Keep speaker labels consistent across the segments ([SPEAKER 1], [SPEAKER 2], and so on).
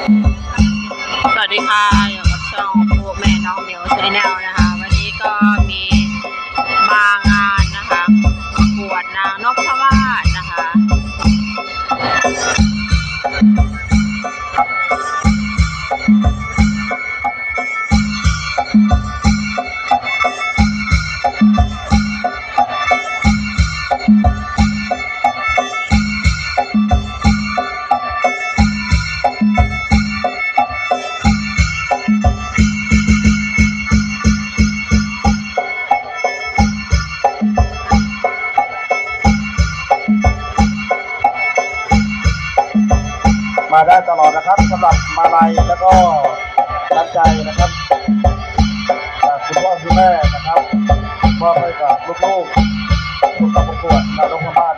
[SPEAKER 1] สวัสดีค่ะอยู่กับช่องพวกแม่น้องเหมียวชแนลนะคะ วันนี้ก็มีมางานนะคะปวดนางนพมาศนะคะ
[SPEAKER 2] แล้วก็น้ำใจนะครับจากคุณพ่อคุณแม่นะครับมอบให้กับลูกๆผู้เข้าประกวดนายกพม่า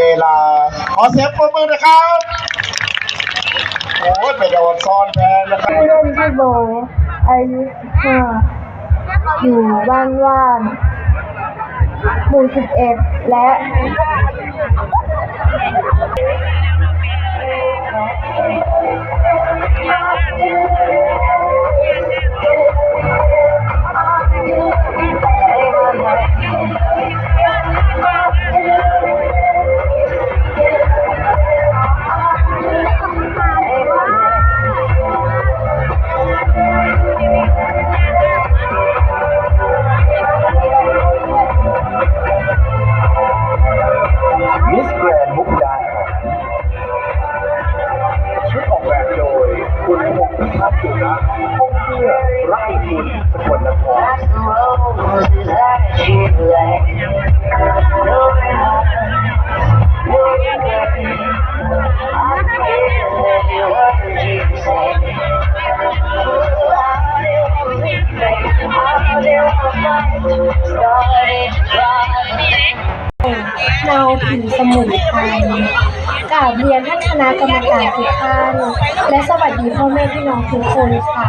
[SPEAKER 2] เวลา ขอเสียงปรบมือนะครับ โอ้ยไปโดนซ้อนแทนนะครับ
[SPEAKER 3] เล่นชื่โบอายุห้าอยู่บ้านว่านหมู่สิบเอ็ดและ
[SPEAKER 2] คณะกร
[SPEAKER 3] รมการทุกท่าน และสวัสดีพ่อแม่พี่น้องทุกคนค่ะ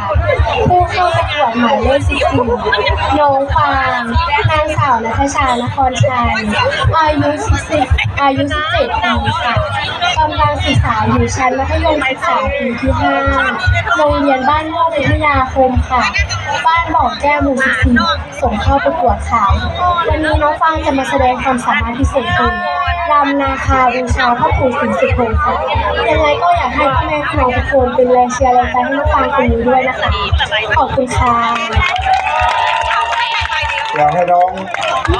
[SPEAKER 3] ผู้เข้าประกวดหมายเลข14น้องฟางนางสาวนัทชานครชัยอายุ10อายุ17ปีค่ะกำลังศึกษาอยู่ชั้นมัธยมศึกษาปีที่5โรงเรียนบ้านม่วงวิทยาคมค่ะ บ้านบ่อแก้วหมู่14ส่งเข้าประกวดค่ะวันนี้น้องฟางจะมาแสดงความสามารถพิเศษคือ รำนาคาบูชาพ่อปู่สิงห์สุโธค่ะยังไงก็อยากให้พ่อแม่พี่น้องทุกคนเป็นแรงเชียร์แรงใจให้น้องฟางคนนี้ด้วยนะคะ ขอบคุณค่ะ
[SPEAKER 2] อยากให้น้อง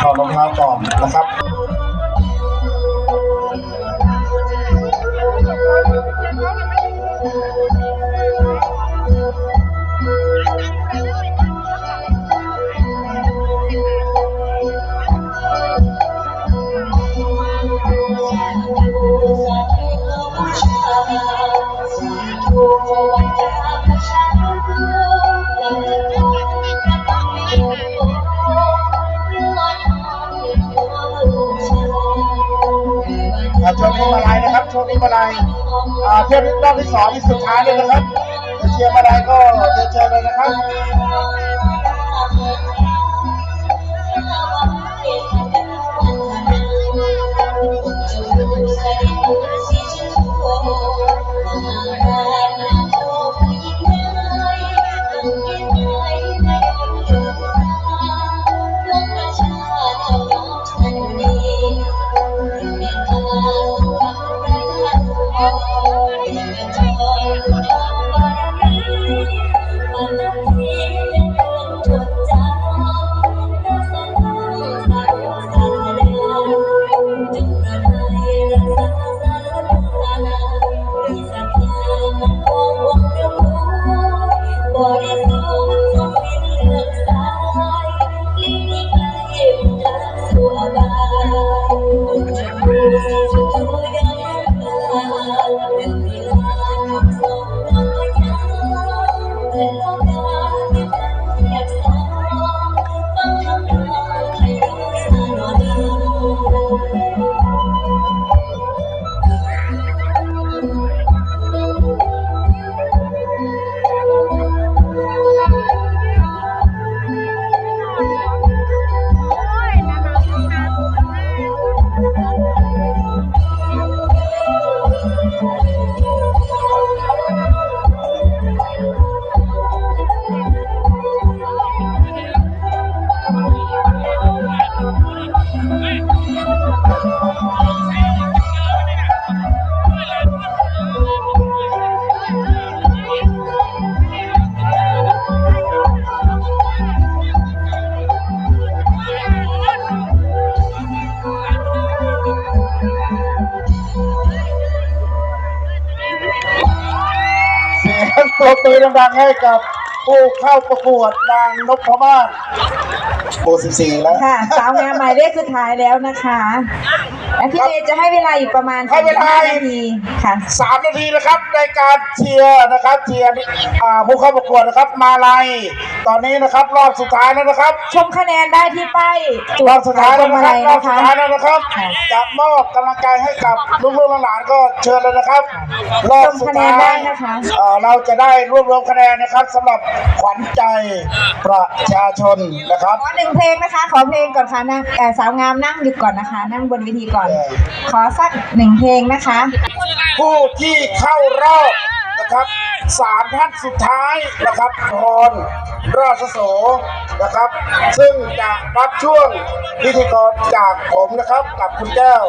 [SPEAKER 2] ถอดรองเท้าก่อนนะครับ นี้มาลายนะครับช่วงนี้มาลายเที่ยวรอบที่สองที่สุดท้ายเลยนะครับเชียร์มาลายก็เจอเจอเลยนะครับ
[SPEAKER 4] ปรบมือดังๆให้กับผู้เข้าประกวดนางนพมาศโบสี่แล้ว
[SPEAKER 2] ค่ะ สาวงามหมายเลขสุดท้ายแล้วนะคะ และพี่เดชจะให้เวลาอยู่ประมาณ
[SPEAKER 4] ให้เวลา
[SPEAKER 2] 15นาทีค่ะ
[SPEAKER 4] สามนาทีนะครับในการเชียร์นะครับเชียร์อ่าผู้เข้าประกวดนะครับ มาลัยตอนนี้นะครับ รอบสุดท้ายแล้วนะครับ
[SPEAKER 2] ชมคะแนนได้ที่ป้ายจุด
[SPEAKER 4] รอบสุดท้ายแล้ว
[SPEAKER 2] พวง
[SPEAKER 4] นะ
[SPEAKER 2] มา
[SPEAKER 4] ครั
[SPEAKER 2] ลั
[SPEAKER 4] บ
[SPEAKER 2] ยนะคะ
[SPEAKER 4] รอบสุดท้ายแล้วนะครับ
[SPEAKER 2] ค่ะ
[SPEAKER 4] จะมอบกำลังใจให้กับลูกๆหลานๆก็เชิญเลยนะครับ รอบสุดท้า
[SPEAKER 2] ชมคะแนนได้
[SPEAKER 4] ย
[SPEAKER 2] นะคะ
[SPEAKER 4] เอ่อเราจะได้รวบรวมคะแนนนะครับสำหรับขวัญใจประชาชนนะครับ
[SPEAKER 2] ขอหนึ่งเพลงนะคะ ขอเพลงก่อนค่ะนั่งเอ่อสาวงามนั่งอยู่ก่อนนะคะ นั่งบนเวทีก่อน
[SPEAKER 4] เออ
[SPEAKER 2] ขอสักหนึ่งเพลงนะคะ
[SPEAKER 4] ผู้ที่เข้ารอบนะครับสามท่านสุดท้ายนะครับพรราชโสนะครับ ซึ่งจะรับช่วงพิธีกรจากผมนะครับกับคุณแก้ว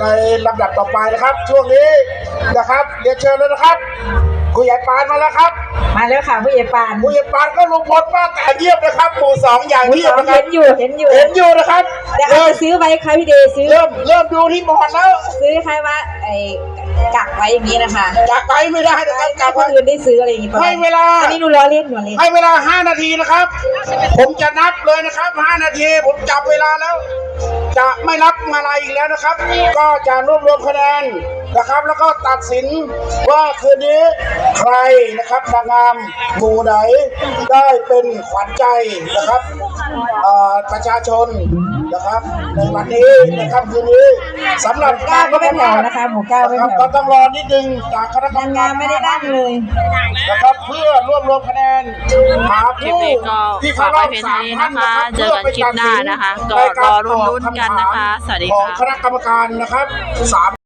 [SPEAKER 4] ในลำดับต่อไปนะครับ ช่วงนี้นะครับเรียนเชิญเลยนะครับ คุณใหญ่ปานมาแล้วครับ
[SPEAKER 2] มาแล้วค่ะผู้ใหญ่ปาน
[SPEAKER 4] คุณใหญ่ปานก็ลงพลป้าแต่เยี่ยมนะครับหมู่สองอย่าง
[SPEAKER 2] ผู้
[SPEAKER 4] เยี่ยม
[SPEAKER 2] สอง
[SPEAKER 4] นะครั
[SPEAKER 2] เห็
[SPEAKER 4] บ
[SPEAKER 2] นอยู่เห็นอยู่
[SPEAKER 4] เห็นอยู่นะครับ
[SPEAKER 2] แต่อาจ
[SPEAKER 4] เริ่ม
[SPEAKER 2] จะซื้อไว้ค่ะพี่เดชซื้อ
[SPEAKER 4] เริ่มเริ่มดูที่บอร์ดแล้ว
[SPEAKER 2] ซื้อใครว่าไอ้ กักไว้อย่างนี้นะคะ
[SPEAKER 4] จากไปไม่ได้นะครับ
[SPEAKER 2] ให้
[SPEAKER 4] จาก
[SPEAKER 2] ค
[SPEAKER 4] ไป
[SPEAKER 2] นอื่นได้ซื้ออะไรอย่างนี้ประมาณ
[SPEAKER 4] ให้เวลา
[SPEAKER 2] อันนี้หนูล้อเล่นหนูล้อเล่น
[SPEAKER 4] ให้เวลา5นาทีนะครับ ผมจะนับเลยนะครับ5นาที ผมจับเวลาแล้ว จะไม่รับมาลายอีกแล้วนะครับ ก็จะรวบรวมคะแนนนะครับ แล้วก็ตัดสินว่าคืนนี้ใครนะครับนางงามหมู่ไหนได้เป็นขวัญใจนะครับเอ่อประชาชนนะครับในวันนี้นะครับคืนนี้สำหรับ
[SPEAKER 2] เก้าก็ไม่แถวนะคะหมู่เก้าไม่
[SPEAKER 4] นะครับ
[SPEAKER 2] แถว
[SPEAKER 4] ก็ต้องรอนิดนึงจากคณะกรร
[SPEAKER 2] นาง
[SPEAKER 4] ม
[SPEAKER 2] งา
[SPEAKER 4] การ
[SPEAKER 2] มไม่ได้นั่งเลย
[SPEAKER 4] นะครับเพื่อรวบรวมคะแนนหา
[SPEAKER 1] คลิป
[SPEAKER 4] ผู้
[SPEAKER 1] นี้ก็
[SPEAKER 4] ที่
[SPEAKER 1] ฝา
[SPEAKER 4] เข้ากร
[SPEAKER 1] ไว้
[SPEAKER 4] อบ
[SPEAKER 1] เพียง
[SPEAKER 4] สา
[SPEAKER 1] เท่ามนี้
[SPEAKER 4] ท่าน
[SPEAKER 1] นะคะ
[SPEAKER 4] นะครับ
[SPEAKER 1] เจอกันคลิปหน้านะคะ ก็
[SPEAKER 4] ใน
[SPEAKER 1] ร
[SPEAKER 4] กา
[SPEAKER 1] อ
[SPEAKER 4] ตอบ
[SPEAKER 1] รุ้นๆกันนะคะ สวัสดี
[SPEAKER 4] ของ
[SPEAKER 1] ค่ะ
[SPEAKER 4] คณะกรรมการนะครับสาม